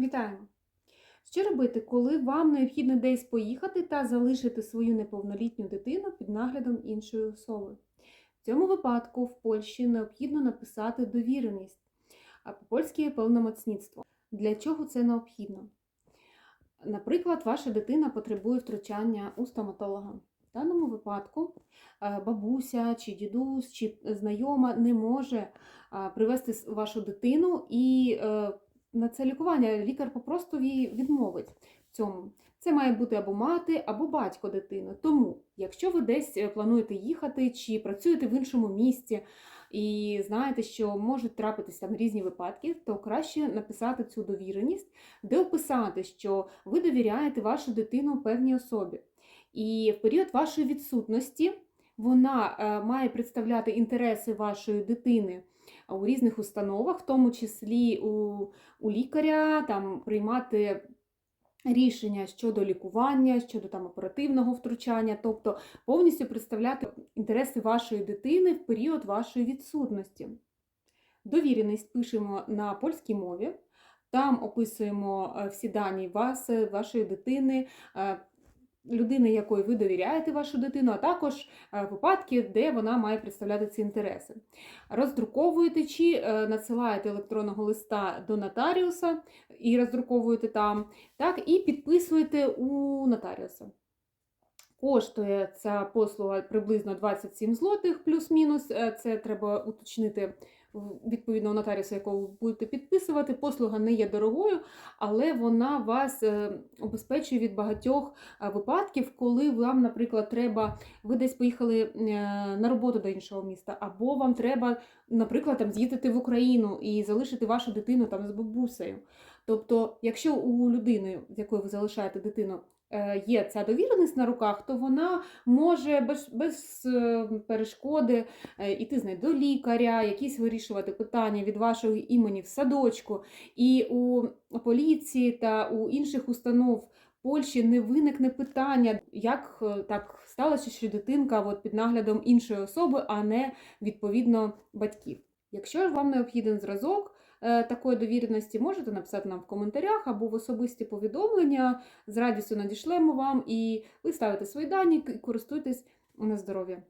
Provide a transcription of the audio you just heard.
Вітаємо! Що робити, коли вам необхідно десь поїхати та залишити свою неповнолітню дитину під наглядом іншої особи? В цьому випадку в Польщі необхідно написати довіреність, а по-польськи повномocnictwo. Для чого це необхідно? Наприклад, ваша дитина потребує втручання у стоматолога. В даному випадку е, бабуся чи дідусь чи знайома не може е, привезти вашу дитину і е, на це лікування лікар попросту їй відмовить в цьому. Це має бути або мати, або батько дитини. Тому, якщо ви десь е, плануєте їхати чи працюєте в іншому місті і знаєте, що можуть трапитися там різні випадки, то краще написати цю довіреність, де описати, що ви довіряєте вашу дитину певній особі. І в період вашої відсутності вона е, має представляти інтереси вашої дитини у різних установах, в тому числі у, у лікаря, там приймати рішення щодо лікування, щодо там оперативного втручання, тобто повністю представляти інтереси вашої дитини в період вашої відсутності. Довіреність пишемо на польській мові. Там описуємо е, всі дані вас, е, вашої дитини, е, людини, якої ви довіряєте вашу дитину, а також е, випадки, де вона має представляти ці інтереси. Роздруковуєте чи е, надсилаєте електронного листа до нотаріуса і роздруковуєте там, так, і підписуєте у нотаріуса. Коштує ця послуга приблизно 27 злотих плюс-мінус. Е, Це треба уточнити в- відповідно нотаріуса, якого ви будете підписувати. Послуга не є дорогою, але вона вас е, обезпечує від багатьох е, випадків, коли вам, наприклад, треба, ви десь поїхали е, на роботу до іншого міста, або вам треба, наприклад, там з'їздити в Україну і залишити вашу дитину там з бабусею. Тобто, якщо у людини, з якою ви залишаєте дитину, є ця довіреність на руках, то вона може без, без е, перешкоди е, іти з нею до лікаря, якісь вирішувати питання від вашого імені в садочку. І у поліції та у інших установ Польщі не виникне питання, як е, так сталося, що дитинка от, під наглядом іншої особи, а не відповідно батьків. Якщо вам необхіден зразок е, такої довіреності, можете написати нам в коментарях або в особисті повідомлення. З радістю надішлемо вам, і ви ставите свої дані і користуйтесь на здоров'я.